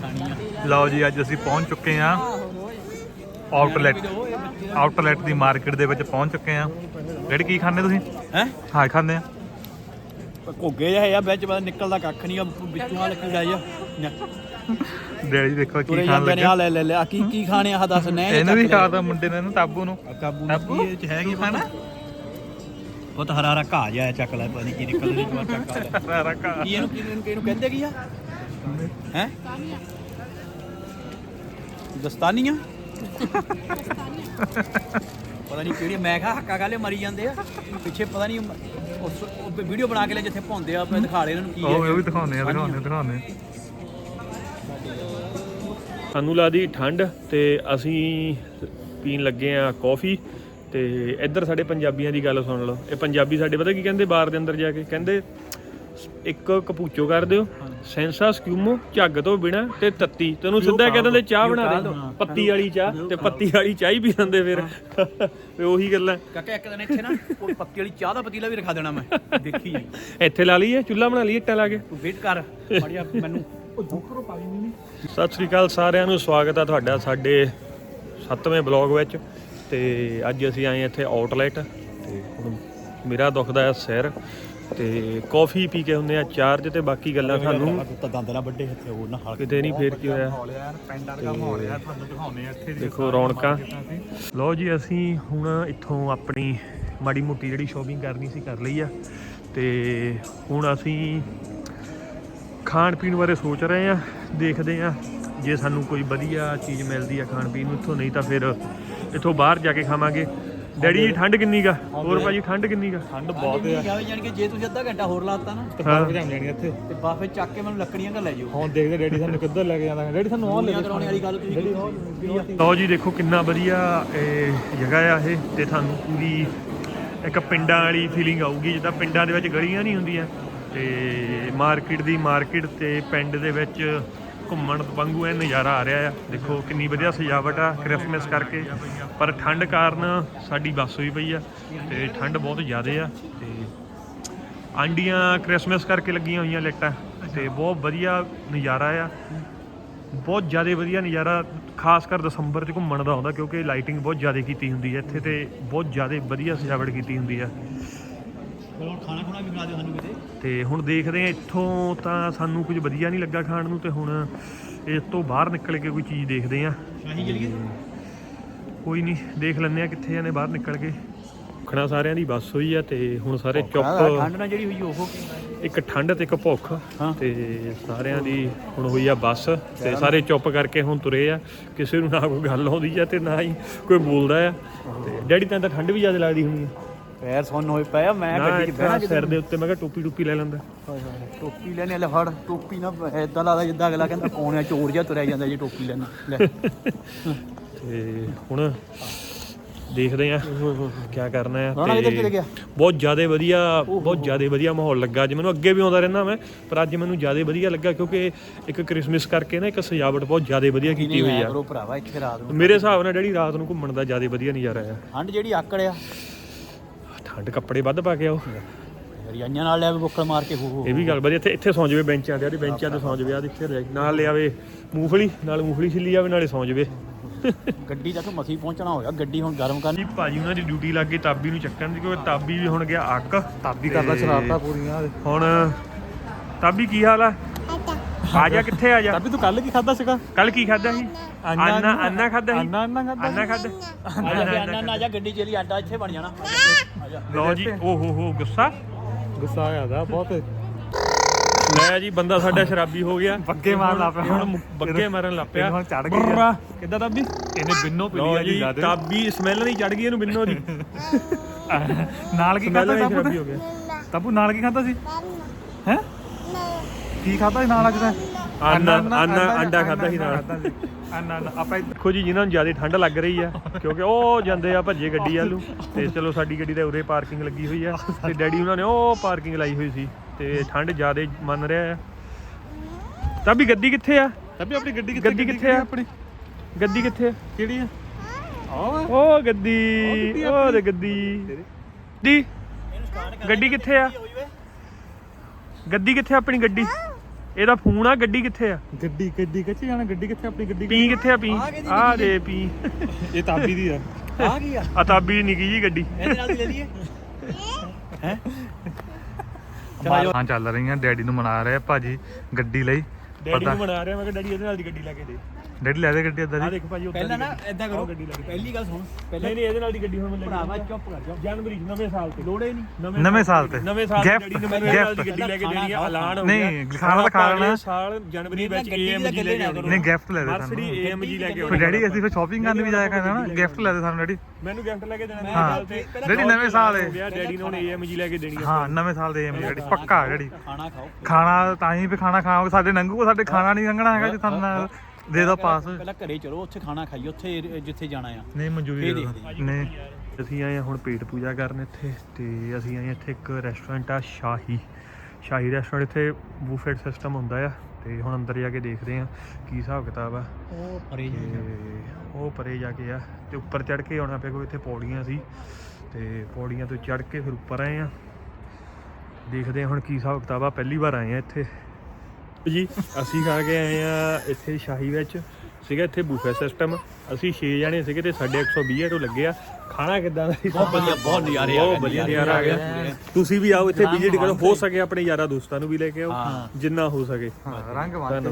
ਖਾਣੀ ਆ ਲਓ ਜੀ ਅੱਜ ਅਸੀਂ ਪਹੁੰਚ ਚੁੱਕੇ ਹਾਂ ਆਊਟਲੈਟ। ਆਊਟਲੈਟ ਦੀ ਮਾਰਕੀਟ ਦੇ ਵਿੱਚ ਪਹੁੰਚ ਚੁੱਕੇ ਹਾਂ। ਡੈਡੀ ਕੀ ਖਾਣੇ ਤੁਸੀਂ? ਹੈ? ਹਾਂ ਖਾਂਦੇ ਆ। ਘੋਗੇ ਜਿਹਾ ਆ ਵਿੱਚ ਪਤਾ ਨਿਕਲਦਾ ਕੱਖ ਨਹੀਂ ਆ ਵਿੱਚੋਂ ਆ ਲੱਗੀ ਜਾਈ ਆ। ਡੈਡੀ ਦੇਖੋ ਕੀ ਖਾਣ ਨੇ ਆ ਲੱਗੇ ਲੈ ਲੈ ਲੈ ਆ ਕੀ ਕੀ ਖਾਣੇ ਆ? ਦੱਸ ਨੇ ਇਹਨੂੰ ਵੀ ਖਾਦਾ ਮੁੰਡੇ ਨੇ ਇਹਨੂੰ ਤਾਬੂ ਨੂੰ। ਤਾਬੂ? ਇਹ ਚ ਹੈ ਕੀ ਖਾਣਾ? ਉਹ ਤਾਂ ਹਰਾ ਹਰਾ ਘਾਹ ਜਿਹਾ ਚੱਕ ਲੈ ਨਹੀਂ ਕੀ ਨਿਕਲਦਾ ਨਹੀਂ ਜਵਾਰ ਚੱਕ ਲੈ ਰਕਾ ਕੀ ਇਹਨੂੰ ਇਹਨੂੰ ਕਿਹਨੂੰ ਕਹਿੰਦੇ ਕੀ ਆ? ਹੈ? ਦਸਤਾਨੀਆਂ? ਪਤਾ ਨਹੀਂ ਕਿਹੜੀ ਮੈਂ ਕਿਹਾ ਹੱਕਾ ਗਾਲੇ ਮਰੀ ਜਾਂਦੇ ਆ। ਪਿੱਛੇ ਪਤਾ ਨਹੀਂ ਉਸ ਵੀਡੀਓ ਬਣਾ ਕੇ ਲੈ ਜਿੱਥੇ ਭੌਂਦੇ ਆ ਆਪਣੇ ਦਿਖਾ ਰਹੇ ਇਹਨਾਂ ਨੂੰ ਕੀ ਉਹ ਉਹ ਵੀ ਦਿਖਾਉਂਦੇ ਆ ਦਿਖਾਉਂਦੇ ਆ, ਦਿਖਾਉਂਦੇ ਆ। ਸਾਨੂੰ ਲੱਗਦੀ ਠੰਡ ਤੇ ਅਸੀਂ ਪੀਣ ਲੱਗੇ ਆ ਕਾਫੀ ਤੇ ਇੱਧਰ ਸਾਡੇ ਪੰਜਾਬੀਆਂ ਦੀ ਗੱਲ ਸੁਣ ਲਓ। ਇਹ ਪੰਜਾਬੀ ਸਾਡੇ ਪਤਾ ਕੀ ਕਹਿੰਦੇ ਬਾਰ ਦੇ ਅੰਦਰ ਜਾ ਕੇ? ਕਹਿੰਦੇ ਇੱਕ ਕਪੂਚੋ ਕਰ ਦਿਓ ਸੈਂਸਾ ਸਕਿਊਮੋ ਝੱਗ ਤੋਂ ਬਿਨਾ ਤੇ ਤੱਤੀ। ਤੈਨੂੰ ਸਿੱਧਾ ਕਹਿ ਦਿੰਦੇ ਚਾਹ ਬਣਾ ਦੇ। ਪੱਤੀ ਵਾਲੀ ਚਾਹ ਤੇ? ਪੱਤੀ ਵਾਲੀ ਚਾਹ ਹੀ ਪੀ ਲੈਂਦੇ ਫਿਰ ਤੇ ਉਹੀ ਗੱਲਾਂ। ਕਾਕਾ ਇੱਕ ਦਿਨ ਇੱਥੇ ਨਾ ਉਹ ਪੱਤੀ ਵਾਲੀ ਚਾਹ ਦਾ ਪਤੀਲਾ ਵੀ ਰਖਾ ਦੇਣਾ ਮੈਂ। ਦੇਖੀ ਇੱਥੇ ਲਾ ਲਈਏ ਚੁੱਲ੍ਹਾ ਬਣਾ ਲਈਏ ਇੱਟਾਂ ਲਾ ਕੇ। ਤੂੰ ਵੇਟ ਕਰ ਬੜੀਆ ਮੈਨੂੰ ਉਹ ਦੁੱਖਰੋ ਪਾਣੀ ਨਹੀਂ ਸਤਿ ਸ੍ਰੀ ਅਕਾਲ ਸਾਰਿਆਂ ਨੂੰ ਸਵਾਗਤ ਹੈ ਤੁਹਾਡਾ ਸਾਡੇ 7ਵੇਂ ਬਲੌਗ ਵਿੱਚ। ਤੇ ਅੱਜ ਅਸੀਂ ਆਏ ਇੱਥੇ ਆਊਟਲੈਟ। ਤੇ ਹੁਣ ਮੇਰਾ ਦੁਖਦਾ ਹੈ ਸਿਰ ਤੇ ਕਾਫੀ ਪੀ ਕੇ ਹੁੰਦੇ ਆ ਚਾਰਜ ਤੇ ਬਾਕੀ ਗੱਲਾਂ ਸਾਨੂੰ ਦੰਦ ਨਾ ਵੱਡੇ ਇੱਥੇ ਹੋਰ ਨਾ ਹਲਕੇ ਕਿਤੇ ਨਹੀਂ ਫੇਰ ਕੀ ਹੋਇਆ? ਦੇਖੋ ਰੌਣਕਾਂ। ਲਓ ਜੀ ਅਸੀਂ ਹੁਣ ਇੱਥੋਂ ਆਪਣੀ ਮਾੜੀ ਮੋਟੀ ਜਿਹੜੀ ਸ਼ੋਪਿੰਗ ਕਰਨੀ ਸੀ ਕਰ ਲਈ ਆ ਤੇ ਹੁਣ ਅਸੀਂ ਖਾਣ ਪੀਣ ਬਾਰੇ ਸੋਚ ਰਹੇ ਆ ਦੇਖਦੇ ਆ। ਜੇ ਸਾਨੂੰ ਕੋਈ ਵਧੀਆ ਚੀਜ਼ ਮਿਲਦੀ ਆ ਖਾਣ ਪੀਣ ਨੂੰ ਇੱਥੋਂ ਨਹੀਂ ਤਾਂ ਫਿਰ ਇੱਥੋਂ ਬਾਹਰ ਜਾ ਕੇ ਖਾਵਾਂਗੇ। ਡੈਡੀ ਜੀ ਠੰਡ ਕਿੰਨੀ ਗਾ ਹੋਰ ਭਾਜੀ ਠੰਡ ਕਿੰਨੀ ਗਾ ਠੰਡ ਬਹੁਤ ਹੈ ਯਾਨੀ ਕਿ ਜੇ ਤੁਸੀਂ ਅੱਧਾ ਘੰਟਾ ਹੋਰ ਲਾਤਾ ਨਾ ਹਾਂ। ਭਜਾਮ ਲੈਣੀ ਇੱਥੇ। ਤੇ ਬਾਫੇ ਚੱਕ ਕੇ ਮੈਨੂੰ ਲੱਕੜੀਆਂ ਘਰ ਲੈ ਜਾਓ ਹੁਣ ਦੇਖਦੇ ਡੈਡੀ ਸਾਨੂੰ ਕਿੱਧਰ ਲੈ ਕੇ ਜਾਂਦਾ। ਡੈਡੀ ਸਾਨੂੰ ਆਹ ਲੈ ਮੂਲੀਆਂ ਕਰਾਉਣੇ ਵਾਲੀ ਗੱਲ ਤੁਸੀਂ ਲਓ ਜੀ ਦੇਖੋ ਕਿੰਨਾ ਵਧੀਆ ਇਹ ਜਗ੍ਹਾ ਆ ਇਹ ਤੇ ਤੁਹਾਨੂੰ ਪੂਰੀ ਇੱਕ ਪਿੰਡਾਂ ਵਾਲੀ ਫੀਲਿੰਗ ਆਊਗੀ। ਜਿੱਦਾਂ ਪਿੰਡਾਂ ਦੇ ਵਿੱਚ ਗਲੀਆਂ ਨਹੀਂ ਹੁੰਦੀਆਂ ਤੇ ਮਾਰਕੀਟ ਦੀ ਮਾਰਕੀਟ ਤੇ ਪਿੰਡ ਦੇ ਵਿੱਚ ਘੁੰਮਣ ਵਾਂਗੂ ਇਹ ਨਜ਼ਾਰਾ ਆ ਰਿਹਾ ਆ। ਦੇਖੋ ਕਿੰਨੀ ਵਧੀਆ ਸਜਾਵਟ ਆ, ਕ੍ਰਿਸਮਸ ਕਰਕੇ। ਪਰ ਠੰਡ ਕਾਰਨ ਸਾਡੀ ਬੱਸ ਹੋਈ ਪਈ ਆ ਤੇ ਠੰਡ ਬਹੁਤ ਜ਼ਿਆਦਾ ਆ ਤੇ ਆਂਡੀਆਂ ਕ੍ਰਿਸਮਸ ਕਰਕੇ ਲੱਗੀਆਂ ਹੋਈਆਂ ਲਾਈਟਾਂ ਤੇ ਬਹੁਤ ਵਧੀਆ ਨਜ਼ਾਰਾ ਆ। ਬਹੁਤ ਜ਼ਿਆਦਾ ਵਧੀਆ ਨਜ਼ਾਰਾ, ਖਾਸ ਕਰ ਦਸੰਬਰ 'ਚ ਘੁੰਮਣ ਦਾ ਆਉਂਦਾ ਕਿਉਂਕਿ ਲਾਈਟਿੰਗ ਬਹੁਤ ਜ਼ਿਆਦਾ ਕੀਤੀ ਹੁੰਦੀ ਹੈ ਇੱਥੇ ਤੇ ਬਹੁਤ ਜ਼ਿਆਦਾ ਵਧੀਆ ਸਜਾਵਟ ਕੀਤੀ ਹੁੰਦੀ ਆ। ਚਲੋ ਖਾਣਾ ਖੁਣਾ ਵੀ ਬਣਾ ਦਿਓ ਸਾਨੂੰ ਕਿਤੇ। ਤੇ ਹੁਣ ਦੇਖਦੇ ਆ ਇੱਥੋਂ ਤਾਂ ਸਾਨੂੰ ਕੁਝ ਵਧੀਆ ਨਹੀਂ ਲੱਗਾ ਖਾਣ ਨੂੰ ਤੇ ਹੁਣ ਇਸ ਤੋਂ ਬਾਹਰ ਨਿਕਲ ਕੇ ਕੋਈ ਚੀਜ਼ ਦੇਖਦੇ ਆ ਸ਼ਾਹੀ ਕੋਈ ਨਹੀਂ ਦੇਖ ਲੈਂਦੇ ਆ ਕਿੱਥੇ ਜਾਣੇ ਬਾਹਰ ਨਿਕਲ ਕੇ। ਖਣਾ ਸਾਰਿਆਂ ਦੀ ਬੱਸ ਹੋਈ ਆ ਤੇ ਹੁਣ ਸਾਰੇ ਚੁੱਪ। ਠੰਡ ਨਾਲ ਜਿਹੜੀ ਹੋਈ ਉਹ। ਇੱਕ ਠੰਡ ਤੇ ਇੱਕ ਭੁੱਖ। ਹਾਂ। ਤੇ ਸਾਰਿਆਂ ਦੀ ਹੁਣ ਹੋਈ ਆ ਬੱਸ। ਤੇ ਸਾਰੇ ਚੁੱਪ ਕਰਕੇ ਹੁਣ ਤੁਰੇ ਆ। ਕਿਸੇ ਨੂੰ ਨਾ ਕੋਈ ਗੱਲ ਆਉਂਦੀ ਆ ਤੇ ਨਾ ਹੀ ਕੋਈ ਬੋਲਦਾ ਆ। ਤੇ ਡੈਡੀ ਤਾਂ ਤਾਂ ਠੰਡ ਵੀ ਜ਼ਿਆਦਾ ਲੱਗਦੀ ਹੋਣੀ ਆ। ਪੈਰ ਸੁੰਨ ਹੋਏ ਪਏ ਆ ਮੈਂ ਨਾ ਗੱਡੀ 'ਚ ਬਹਿਣਾ ਇੱਥੇ ਸਿਰ ਦੇ ਉੱਤੇ ਮੈਂ ਕਿਹਾ ਟੋਪੀ ਟੋਪੀ ਲੈ ਲੈਂਦਾ। ਹਾਏ ਹਾਏ ਟੋਪੀ ਲੈਣੇ ਲੈ ਫੜ ਟੋਪੀ ਨਾ ਇਦਾਂ ਲੱਗਦਾ ਜਿੱਦਾਂ ਅਗਲਾ ਕਹਿੰਦਾ ਕੌਣ ਆ ਚੋਰ ਜਿਹਾ ਤੁਰਿਆ ਜਾਂਦਾ ਜੇ ਟੋਪੀ ਲੈਣਾ ਲੈ। ਤੇ ਹੁਣ ਦੇਖਦੇ ਆ ਕੀ ਕਰਨਾ ਆ ਰਾਣਾ ਕਿੱਧਰ ਚਲੇ ਗਿਆ? ਬਹੁਤ ਜ਼ਿਆਦਾ ਵਧੀਆ ਬਹੁਤ ਜ਼ਿਆਦਾ ਵਧੀਆ ਮਾਹੌਲ ਲੱਗਾ। ਅੱਜ ਮੈਨੂੰ ਅੱਗੇ ਵੀ ਆਉਂਦਾ ਰਹਿੰਦਾ ਮੈਂ ਪਰ ਅੱਜ ਮੈਨੂੰ ਜ਼ਿਆਦਾ ਵਧੀਆ ਲੱਗਾ ਕਿਉਂਕਿ ਇੱਕ ਕ੍ਰਿਸਮਸ ਕਰਕੇ ਨਾ ਇੱਕ ਸਜਾਵਟ ਬਹੁਤ ਜ਼ਿਆਦਾ ਵਧੀਆ ਕੀਤੀ ਹੋਈ ਆ। ਕਰੋ ਭਰਾਵਾ ਇੱਥੇ ਰਾਤ ਨੂੰ ਮੇਰੇ ਹਿਸਾਬ ਨਾਲ ਜਿਹੜੀ ਰਾਤ ਨੂੰ ਘੁੰਮਣ ਦਾ ਜ਼ਿਆਦਾ ਵਧੀਆ ਨਜ਼ਾਰਾ ਆ। ਠੰਡ ਜਿਹੜੀ ਆਕੜ ਆ। ਠੰਡ ਕੱਪੜੇ ਵੱਧ ਪਾ ਕੇ ਆਓ। ਰਿਆਈਆਂ ਨਾਲ ਲੈ ਕੇ ਬੁੱਕਲ ਮਾਰ ਕੇ ਹੋ ਹੋ ਇਹ ਵੀ ਗੱਲ ਵਧੀਆ ਇੱਥੇ ਇੱਥੇ ਸੌਂ ਜਾਵੇ ਬੈਂਚਾਂ ਤੇ ਆਦੇ ਬੈਂਚਾਂ ਤੇ ਸੌਂ ਜਾਵੇ ਆ ਇੱਥੇ ਰਹਿ ਨਾਲ ਲਿਆਵੇ ਮੂੰਗਫਲੀ ਨਾਲ ਮੂੰਗਫਲੀ ਛਿੱਲੀ ਜਾਵੇ ਨਾਲੇ ਸੌਂ ਜਾਵੇ। ਗੱਡੀ ਤੱਕ ਮਸੀ ਪਹੁੰਚਣਾ ਹੋਇਆ ਗੱਡੀ ਹੁਣ ਗਰਮ ਕਰਨੀ। ਜੀ ਭਾਜੀ ਉਹਨਾਂ ਦੀ ਡਿਊਟੀ ਲੱਗ ਗਈ ਤਾਬੀ ਨੂੰ ਚੱਕਣ ਦੀ ਕਿਉਂਕਿ ਤਾਬੀ ਵੀ ਹੁਣ ਗਿਆ ਅੱਕ। ਤਾਬੀ ਕਰਦਾ ਸ਼ਰਾਰਤਾਂ ਪੂਰੀਆਂ ਹੁਣ ਤਾਬੀ ਕੀ ਹਾਲ ਆ? ਆ ਜਾ ਕਿੱਥੇ ਆ ਜਾ? ਤਾਬੀ ਤੂੰ ਕੱਲ ਕੀ ਖਾਦਾ ਸੀਗਾ? ਕੱਲ ਕੀ ਖਾਦਾ ਸੀ? ਅੰਨਾ ਅੰਨਾ ਖਾਦਾ ਸੀ? ਅੰਨਾ ਅੰਨਾ ਖਾਦਾ ਅੰਨਾ ਖਾਦਾ ਆ ਜਾ ਬਿਆਨਾ ਨਾ ਜਾ ਗੱਡੀ ਚਲੀ ਆਡਾ ਇੱਥੇ ਬਣ ਜਾਣਾ। ਆ ਜਾ ਲਓ ਜੀ ਓ ਹੋ ਹੋ ਗੁੱਸਾ? ਗੁੱਸਾ ਆ ਗਿਆ ਬਹੁਤ। ਲੈ ਜੀ ਬੰਦਾ ਸਾਡਾ ਸ਼ਰਾਬੀ ਹੋ ਗਿਆ। ਬੱਗੇ ਮਾਰਨ ਲੱਗ ਪਿਆ। ਹੁਣ ਬੱਗੇ ਮਾਰਨ ਲੱਗ ਪਿਆ। ਹੁਣ ਚੜ ਗਈ ਆ। ਕਿੱਦਾਂ ਤਾਬੀ ਇਹਨੇ ਬਿੰਨੋ ਪੀ ਲਿਆ ਜੀ ਤਾਬੀ ਸਮੈਲ ਨਹੀਂ ਚੜ ਗਈ ਇਹਨੂੰ ਬਿੰਨੋ ਦੀ। ਨਾਲ ਕੀ ਖਾਦਾ ਤਾਬੂ ਹੋ ਗਿਆ। ਤਾਬੂ ਨਾਲ ਕੀ ਖਾਦਾ ਸੀ? ਹੈ? ਕੀ ਖਾਦਾ ਸੀ ਨਾਲ ਅੱਜ ਦਾ? ਆਨਾ ਆਨਾ ਅੰਡਾ ਖਾਦਾ ਸੀ ਨਾਲ। ਅੰਨਾ ਅੰਨਾ ਆਪਾਂ ਦੇਖੋ ਜੀ ਜਿਨ੍ਹਾਂ ਨੂੰ ਜ਼ਿਆਦਾ ਠੰਡ ਲੱਗ ਰਹੀ ਆ ਕਿਉਂਕਿ ਉਹ ਜਾਂਦੇ ਆ ਭੱਜੇ ਗੱਡੀ ਵੱਲੋਂ ਤੇ ਚਲੋ ਸਾਡੀ ਗੱਡੀ ਤਾਂ ਉਰੇ ਪਾਰਕਿੰਗ ਲੱਗੀ ਹੋਈ ਆ। ਤੇ ਡੈਡੀ ਉਹਨਾਂ ਨੇ ਉਹ ਪਾਰਕਿੰਗ ਲਾਈ ਹੋਈ ਸੀ। ਤੇ ਠੰਡ ਜ਼ਿਆਦਾ ਮੰਨ ਰਿਹਾ ਆ। ਤਾਂ ਵੀ ਗੱਡੀ ਕਿੱਥੇ ਆ? ਤਾਬੀ ਆਪਣੀ ਗੱਡੀ ਕਿੱਥੇ ਗੱਡੀ ਕਿੱਥੇ ਆ? ਆਪਣੀ ਗੱਡੀ ਕਿੱਥੇ ਆ? ਕਿਹੜੀ ਆ? ਉਹ ਗੱਡੀ ਉਹ ਤੇ ਗੱਡੀ। ਦੀ ਗੱਡੀ ਕਿੱਥੇ ਆ? ਗੱਡੀ ਕਿੱਥੇ ਆਪਣੀ ਗੱਡੀ? ਇਹਦਾ ਫੋਨ ਆ ਗੱਡੀ ਕਿੱਥੇ ਆ? ਗੱਡੀ ਗੱਡੀ ਕਿੱਥੇ ਜਾਣਾ ਗੱਡੀ ਕਿੱਥੇ ਆਪਣੀ ਗੱਡੀ ਪੀ ਕਿੱਥੇ ਆ ਪੀ? ਆ ਆ ਦੇ ਪੀ। ਇਹ ਤਾਬੀ ਦੀ ਆ। ਆ ਕੀ ਆ। ਅਤਾਬੀ ਨਿੱਕੀ ਜੀ ਗੱਡੀ। ਇਹਦੇ ਨਾਲ ਦੀ ਲੈ ਲਈਏ। ਹੈ? ਹਾਂ ਚੱਲ ਰਹੀਆਂ ਡੈਡੀ ਨੂੰ ਮਨਾ ਰਹੇ ਆ ਭਾਜੀ ਗੱਡੀ ਲਈ। ਡੈਡੀ ਪਤਾ ਨੂੰ ਬਣਾ ਰਿਹਾ ਮੈਂ ਕਿ ਡੈਡੀ ਇਹਦੇ ਨਾਲ ਦੀ ਗੱਡੀ ਲੈ ਕੇ ਦੇ। ਡੈਡੀ ਲੈ ਦੇ ਗੱਡੀ ਏਦਾਂ ਆ ਦੀ ਦੇਖ ਭਾਜੀ ਉੱਧਰ ਪਹਿਲਾਂ ਨਾ। ਏਦਾਂ ਕਰੋ ਗੱਡੀ ਲੈ ਕੇ ਪਹਿਲੀ ਗੱਲ ਸੁਣ। ਨਹੀਂ ਪਹਿਲਾਂ ਨਹੀਂ ਇਹਦੇ ਨਾਲ ਦੀ ਗੱਡੀ ਹੁਣ ਮੈਂ ਲੈ ਭਰਾਵਾ ਆਉਂਦਾ। ਚੁੱਪ ਕਰ ਜਾ ਜਨਵਰੀ ਨਵੇਂ ਸਾਲ ਤੇ। ਲੋੜੇ ਨਹੀਂ। ਨਵੇਂ ਸਾਲ ਤੇ। ਨਵੇਂ ਸਾਲ ਤੇ ਡੈਡੀ ਨੇ ਮੈਨੂੰ ਇਹਦੇ ਨਾਲ ਦੀ। ਗੱਡੀ ਲੈ ਕੇ ਦੇਣੀ ਆ ਐਲਾਨ ਹੋ ਨਹੀਂ, ਗਿਆ। ਖਾਣਾ ਤਾਂ ਖਾ ਲੈਣਾ। ਸਾਲ ਜਨਵਰੀ ਵਿੱਚ AMG ਲੈ ਕੇ ਆਉਣੀ ਨਹੀਂ ਗਿਫਟ ਲੈ ਦੇ ਮਰਸਡੀ ਸਾਨੂੰ AMG ਲੈ ਕੇ ਫਿਰ ਡੈਡੀ ਅਸੀਂ ਫਿਰ ਸ਼ਾਪਿੰਗ ਕਰਨ ਵੀ ਜਾਇਆ ਕਰਨਾ ਨਾ। ਗਿਫਟ ਲੈ ਦੇ ਸਾਨੂੰ ਡੈਡੀ। ਮੈਨੂੰ ਗਿਫਟ ਲੈ ਕੇ ਦੇਣਾ ਨਵੇਂ ਹਾਂ। ਸਾਲ ਤੇ। ਡੈਡੀ ਨਵੇਂ ਸਾਲ ਹੋ ਗਿਆ ਡੈਡੀ ਨੇ ਹੁਣ AMG ਲੈ ਕੇ ਦੇਣੀ ਆ। ਹਾਂ ਨਵੇਂ ਸਾਲ ਦੇ ਐਮ ਡੈਡੀ। ਪੱਕਾ ਡੈਡੀ। ਖਾਣਾ ਖਾਓ। ਖਾਣਾ ਤਾਂ ਹੀ ਵੀ ਖਾਣਾ ਖਾਓਗੇ। ਸਾਡੇ ਨੰਗੂ ਸਾਡੇ ਖਾਣਾ ਨਹੀਂ ਲੰਘਣਾ ਹੈਗਾ ਜੇ ਤੁਹਾਨੂੰ ਨਾਲ। ਦੇ ਦੋ ਪਾਸ ਪਹਿਲਾਂ ਘਰੇ ਚਲੋ ਉੱਥੇ ਖਾਣਾ ਖਾਈਏ ਉੱਥੇ ਜਿੱਥੇ ਜਾਣਾ ਆ। ਨਹੀਂ ਮਨਜ਼ੂਰੀ ਨਹੀਂ ਅਸੀਂ ਆਏ ਹੁਣ ਪੇਟ ਪੂਜਾ ਕਰਨ ਇੱਥੇ ਤੇ ਅਸੀਂ ਆਏ ਇੱਥੇ ਇੱਕ ਰੈਸਟੋਰੈਂਟ ਆ ਸ਼ਾਹੀ। ਸ਼ਾਹੀ ਰੈਸਟੋਰੈਂਟ ਇੱਥੇ ਬੂਫੇਟ ਸਿਸਟਮ ਹੁੰਦਾ ਆ ਤੇ ਹੁਣ ਅੰਦਰ ਜਾ ਕੇ ਦੇਖਦੇ ਆ ਕੀ ਹਿਸਾਬ ਕਿਤਾਬ ਆ। ਉਹ ਪਰੇ ਤੇ ਉਹ ਪਰੇ ਜਾ ਕੇ ਆ ਤੇ ਉੱਪਰ ਚੜ ਕੇ ਆਉਣਾ ਪਿਆ ਕੋਈ ਇੱਥੇ ਪੌੜੀਆਂ ਸੀ। ਤੇ ਪੌੜੀਆਂ ਤੋਂ ਚੜ ਕੇ ਫਿਰ ਉੱਪਰ ਆਏ ਆ। ਦੇਖਦੇ ਆ ਹੁਣ ਕੀ ਹਿਸਾਬ ਕਿਤਾਬ ਆ। ਪਹਿਲੀ ਵਾਰ ਆਏ ਆ ਇੱਥੇ। ਜੀ ਅਸੀਂ ਖਾ ਕੇ ਆਏ ਆ ਇੱਥੇ ਸ਼ਾਹੀ ਵਿੱਚ ਸੀਗਾ ਇੱਥੇ ਬੂਫੇ ਸਿਸਟਮ ਅਸੀਂ 6 ਜਣੇ ਸੀਗੇ ਤੇ ਸਾਡੇ 120 ਤੋਂ ਲੱਗੇ ਆ। ਖਾਣਾ ਕਿੱਦਾਂ ਦਾ ਸੀ? ਬਹੁਤ ਵਧੀਆ ਬਹੁਤ ਨਜ਼ਾਰੇ ਆ ਬਹੁਤ ਵਧੀਆ ਨਜ਼ਾਰਾ ਆ ਗਿਆ। ਤੁਸੀਂ ਵੀ ਆਓ ਇੱਥੇ ਵਿਜ਼ਿਟ ਕਰੋ। ਹੋ ਸਕੇ ਆਪਣੇ ਯਾਰਾਂ ਦੋਸਤਾਂ ਨੂੰ ਵੀ ਲੈ ਕੇ ਆਓ ਜਿੰਨਾ ਹੋ ਸਕੇ। ਹਾਂ ਰੰਗ ਬੰਨਤੇ